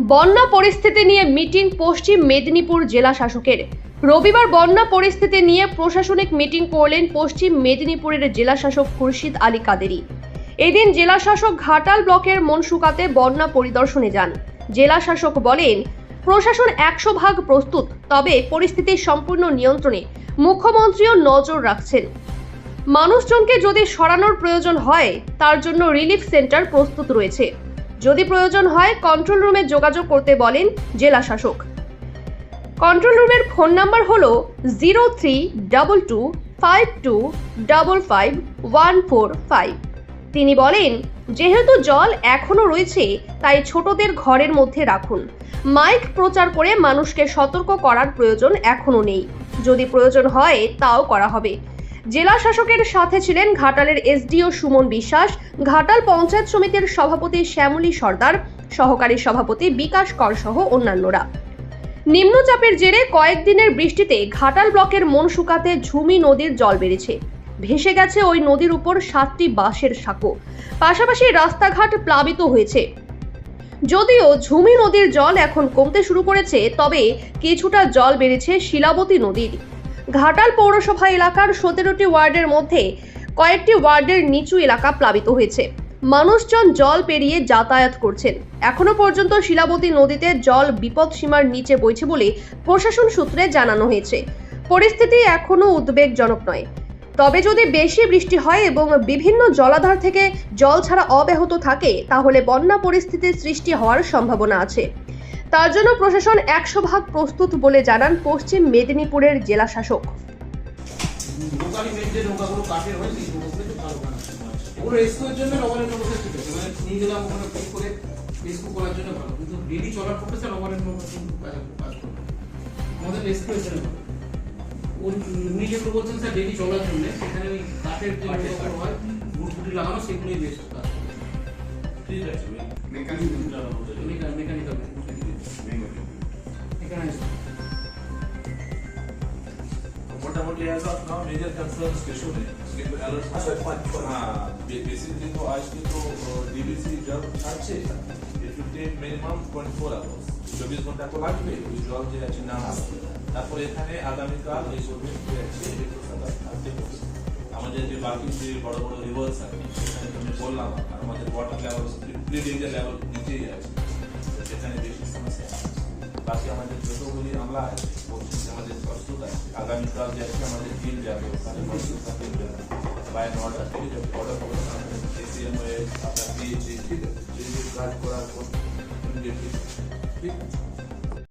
বন্যা পরিস্থিতি নিয়ে মিটিং পশ্চিম মেদিনীপুর জেলা শাসকের। রবিবার বন্যা পরিস্থিতি নিয়ে প্রশাসনিক মিটিং করলেন পশ্চিম মেদিনীপুরের জেলা শাসক খুরশিদ আলী কাদেরি। এদিন জেলা শাসক ঘাটাল ব্লকের মনসুকাতে বন্যা পরিদর্শনে যান। জেলা শাসক বলেন, প্রশাসন একশো ভাগ প্রস্তুত, তবে পরিস্থিতি সম্পূর্ণ নিয়ন্ত্রণে। মুখ্যমন্ত্রীও নজর রাখছেন। মানুষজনকে যদি সরানোর প্রয়োজন হয়, তার জন্য রিলিফ সেন্টার প্রস্তুত রয়েছে। যদি প্রয়োজন হয় কন্ট্রোল রুমে যোগাযোগ করতে বলেন জেলা শাসক। কন্ট্রোল রুমের ফোন নাম্বার হল zero three double two five two double five one four five তিনি বলেন, যেহেতু জল এখনও রয়েছে, তাই ছোটদের ঘরের মধ্যে রাখুন। মাইক প্রচার করে মানুষকে সতর্ক করার প্রয়োজন এখনও নেই। যদি প্রয়োজন হয়, তাও করা হবে। জেলা শাসকের সাথে ছিলেন ঘাটালের এসডিও সুমন বিশ্বাস, ঘাটাল পঞ্চায়েত সমিতির সভাপতি শ্যামলী সর্দার, সহকারী সভাপতি বিকাশ কর সহ অন্যান্যরা। নিম্নচাপের জেরে কয়েকদিনের বৃষ্টিতে ঘাটাল ব্লকের মন শুকাতে ঝুমি নদীর জল বেড়েছে। ভেসে গেছে ওই নদীর উপর সাতটি বাঁশের সাঁকো। পাশাপাশি রাস্তাঘাট প্লাবিত হয়েছে। যদিও ঝুমি নদীর জল এখন কমতে শুরু করেছে, তবে কিছুটা জল বেড়েছে শিলাবতী নদীর। ঘাটাল পৌরসভা এলাকার সতেরোটি ওয়ার্ডের মধ্যে কয়েকটি ওয়ার্ডের নিচু এলাকা প্লাবিত হয়েছে। মানুষজন জল পেরিয়ে যাতায়াত করছেন। এখনও পর্যন্ত শিলাবতী নদীতে জল বিপদ সীমার নিচে বইছে বলে প্রশাসন সূত্রে জানানো হয়েছে। পরিস্থিতি এখনও উদ্বেগজনক নয়। তবে যদি বেশি বৃষ্টি হয় এবং বিভিন্ন জলাধার থেকে জল ছাড়া অব্যাহত থাকে, তাহলে বন্যা পরিস্থিতির সৃষ্টি হওয়ার সম্ভাবনা আছে। তার জন্য প্রশাসন একশো ভাগ প্রস্তুত বলে জানান পশ্চিম মেদিনীপুরের জেলা শাসক। উনি যেগুলো বলছেন স্যার ডেলি চলার জন্য সেখানে ওই কাঠের হয় লাগানো সেগুলোই বেস্ট কাজ ছাড়ছে মিনিমাম টোয়েন্টি চব্বিশ ঘণ্টা তো লাগবে ওই জব যে আছে না তারপরে এখানে আগামীকাল এই চব্বিশ আছে আমাদের যে বাকি যে বড় বড় রিভার্স আছে সেখানে তুমি বললাম আমাদের water level pre danger level নিচেই আছে তো সেখানে বেশি সমস্যা আছে। বাকি আমাদের যতগুলি আমলা আছে পশ্চিম আমাদের প্রস্তুত আছে আগামীকাল যে আছে আমাদের বিল যাবে ওখানে প্রস্তুত থাকে বাই অর্ডার থেকে যে অর্ডার হবে আমাদের এসিএম হয়ে আপনার দিয়েছি ঠিক আছে যদি কাজ করার পর immediately, ঠিক আছে